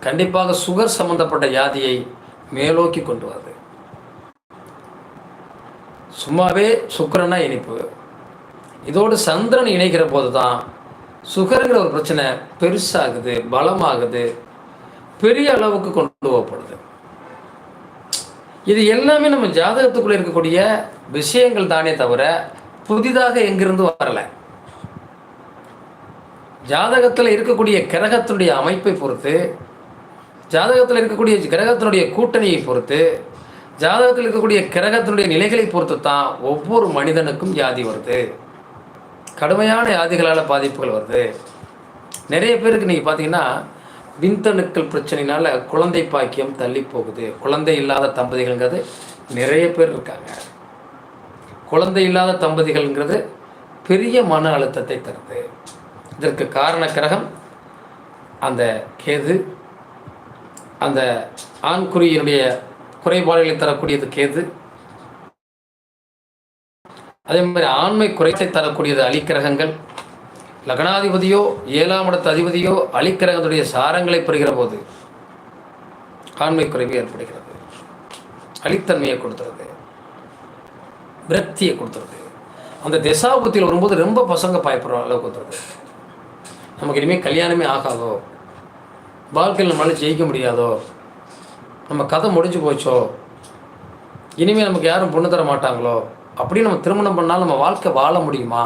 கண்டிப்பாக சுகர் சம்பந்தப்பட்ட வியாதியை மேலோக்கி கொண்டு வருது சும்மாவே சுக்கரனா இனிப்பு. இதோடு சந்திரன் இணைக்கிற போது தான் சுகருங்கிற ஒரு பிரச்சனை பெருசாகுது பலமாகுது பெரிய அளவுக்கு கொண்டு போகப்படுது இது எல்லாமே நம்ம ஜாதகத்துக்குள்ளே இருக்கக்கூடிய விஷயங்கள் தானே தவிர புதிதாக எங்கிருந்து வரலை. ஜாதகத்தில் இருக்கக்கூடிய கிரகத்தினுடைய அமைப்பை பொறுத்து ஜாதகத்தில் இருக்கக்கூடிய கிரகத்தினுடைய கூட்டணியை பொறுத்து ஜாதகத்தில் இருக்கக்கூடிய கிரகத்தினுடைய நிலைகளை பொறுத்து தான் ஒவ்வொரு மனிதனுக்கும் வியாதி வருது. கடுமையான வியாதிகளால் பாதிப்புகள் வருது. நிறைய பேருக்கு நீங்கள் பார்த்தீங்கன்னா விந்தணுக்கள் பிரச்சனைனால குழந்தை பாக்கியம் தள்ளி போகுது. குழந்தை இல்லாத தம்பதிகள்ங்கிறது நிறைய பேர் இருக்காங்க. குழந்தை இல்லாத தம்பதிகள்ங்கிறது பெரிய மன அழுத்தத்தை தருது. இதற்கு காரண கிரகம் அந்த கேது அந்த ஆண்குறியினுடைய குறைபாடுகளை தரக்கூடியது கேது. அதே மாதிரி ஆண்மை குறைத்தை தரக்கூடியது அலிக்கிரகங்கள் லக்னாதிபதியோ ஏழாம் இடத்து அதிபதியோ அலிக்கிரகத்துடைய சாரங்களை பெறுகிற போது ஆண்மை குறைவு ஏற்படுகிறது. அலித்தன்மையை கொடுத்துறது விரக்தியை கொடுத்துருது அந்த திசாபுத்தியில் வரும்போது ரொம்ப பசங்க பயப்படுற அளவுக்கு வந்துடுது நமக்கு இனிமேல் கல்யாணமே ஆகாதோ? வாழ்க்கையில் நம்மளால ஜெயிக்க முடியாதோ? நம்ம கதை முடிஞ்சு போச்சோ? இனிமேல் நமக்கு யாரும் பொண்ணு தர மாட்டாங்களோ? அப்படி நம்ம திருமணம் பண்ணால் நம்ம வாழ்க்கை வாழ முடியுமா?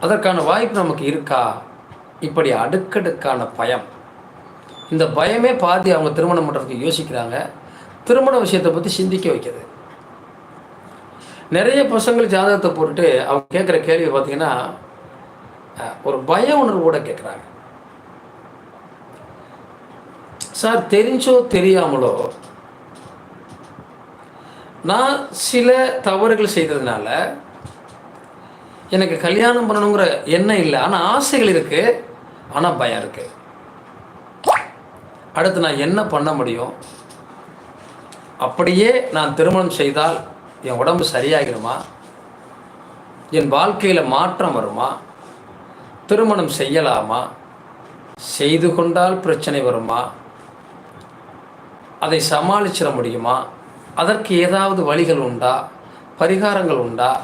அதற்கான வாய்ப்பு நமக்கு இருக்கா? இப்படி அடுக்கடுக்கான பயம். இந்த பயமே பாதி அவங்க திருமணம் பண்ணுறதுக்கு யோசிக்கிறாங்க. திருமண விஷயத்தை பற்றி சிந்திக்க வைக்கிறது நிறைய பசங்கள் ஜாதகத்தை போட்டுட்டு அவங்க கேட்குற கேள்வி பார்த்தீங்கன்னா ஒரு பய உணர்வோடு கேட்குறாங்க சார் தெரிஞ்சோ தெரியாமலோ நான் சில தவறுகள் செய்ததுனால எனக்கு கல்யாணம் பண்ணணுங்கிற எண்ணம் இல்லை. ஆனால் ஆசைகள் இருக்குது ஆனால் பயம் இருக்குது அடுத்து நான் என்ன பண்ண முடியும்? அப்படியே நான் திருமணம் செய்தால் என் உடம்பு சரியாகிடுமா? என் வாழ்க்கையில் மாற்றம் வருமா? திருமணம் செய்யலாமா? செய்து கொண்டால் பிரச்சனை வருமா? அதை சமாளிச்சிட முடியுமா? அதற்கு ஏதாவது வழிகள் உண்டா? பரிகாரங்கள் உண்டா?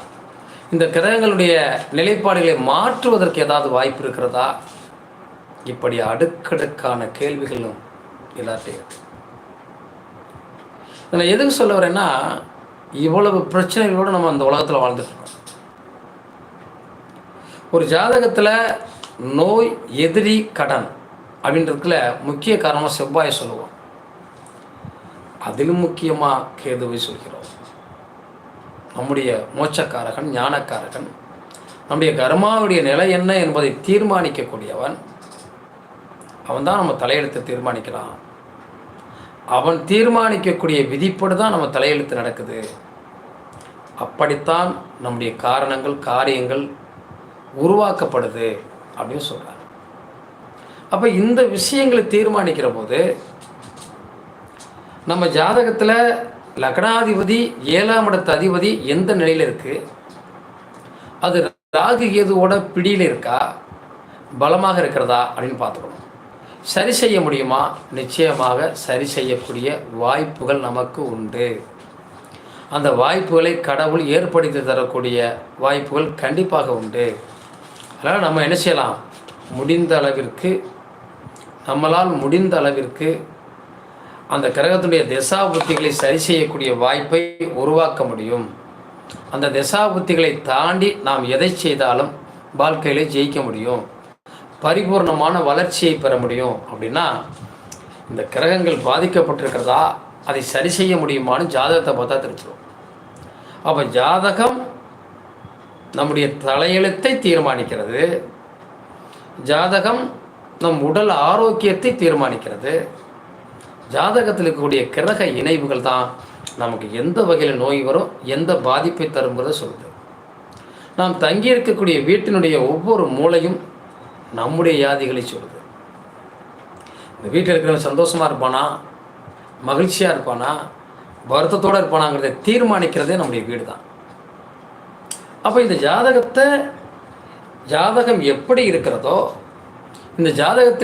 இந்த கிரகங்களுடைய நிலைப்பாடுகளை மாற்றுவதற்கு ஏதாவது வாய்ப்பு இருக்கிறதா? இப்படி அடுக்கடுக்கான கேள்விகளும் எல்லாத்தையும் இருக்கு. எதுக்கு சொல்ல வரேன்னா இவ்வளவு பிரச்சனைகளோடு நம்ம அந்த உலகத்தில் வாழ்ந்துட்டு ஒரு ஜாதகத்தில் நோய் எதிரி கடன் அப்படின்றதுல முக்கிய காரணமாக செவ்வாயை சொல்லுவோம். அதிலும் முக்கியமாக கேதுவை சொல்கிறோம். நம்முடைய மோட்சக்காரகன் ஞானக்காரகன் நம்முடைய கர்மாவுடைய நிலை என்ன என்பதை தீர்மானிக்கக்கூடியவன் அவன் தான் நம்ம தலையெழுத்தை தீர்மானிக்கிறான் அவன் தீர்மானிக்கக்கூடிய விதிப்படி தான் நம்ம தலையெழுத்து நடக்குது. அப்படித்தான் நம்முடைய காரணங்கள் காரியங்கள் உருவாக்கப்படுது அப்படின்னு சொல்கிறார் அப்போ இந்த விஷயங்களை தீர்மானிக்கிற போது நம்ம ஜாதகத்தில் லக்னாதிபதி ஏழாம் இடத்து அதிபதி எந்த நிலையில் இருக்குது அது ராகு கேதுவோட பிடியில் இருக்கா? பலமாக இருக்கிறதா அப்படின்னு பார்த்துக்கணும். சரி செய்ய முடியுமா? நிச்சயமாக சரி செய்யக்கூடிய வாய்ப்புகள் நமக்கு உண்டு. அந்த வாய்ப்புகளை கடவுள் ஏற்படுத்தி தரக்கூடிய வாய்ப்புகள் கண்டிப்பாக உண்டு. அதனால் நம்ம என்ன செய்யலாம்? முடிந்த அளவிற்கு நம்மளால் முடிந்த அளவிற்கு அந்த கிரகத்துடைய திசாபுத்திகளை சரி செய்யக்கூடிய வாய்ப்பை உருவாக்க முடியும். அந்த திசாபுத்திகளை தாண்டி நாம் எதை செய்தாலும் வாழ்க்கையில் ஜெயிக்க முடியும். பரிபூர்ணமான வளர்ச்சியை பெற முடியும். அப்படின்னா இந்த கிரகங்கள் பாதிக்கப்பட்டிருக்கிறதா அதை சரி செய்ய முடியுமான்னு ஜாதகத்தை பார்த்தா தெரிஞ்சிடும். அப்போ ஜாதகம் நம்முடைய தலையெழுத்தை தீர்மானிக்கிறது. ஜாதகம் நம் உடல் ஆரோக்கியத்தை தீர்மானிக்கிறது. ஜாதகத்தில் இருக்கக்கூடிய கிரக இணைவுகள் தான் நமக்கு எந்த வகையில் நோய் வரும் எந்த பாதிப்பை தருங்கிறத சொல்லுது. நாம் தங்கி இருக்கக்கூடிய வீட்டினுடைய ஒவ்வொரு மூலையும் நம்முடைய வியாதிகளை சொல்லுது. இந்த வீட்டில் இருக்கிறவன் சந்தோஷமாக இருப்பானா மகிழ்ச்சியாக இருப்பானா வருத்தத்தோடு இருப்பானாங்கிறத தீர்மானிக்கிறதே நம்முடைய வீடு தான். அப்போ இந்த ஜாதகத்தை ஜாதகம் எப்படி இருக்கிறதோ இந்த ஜாதகத்தை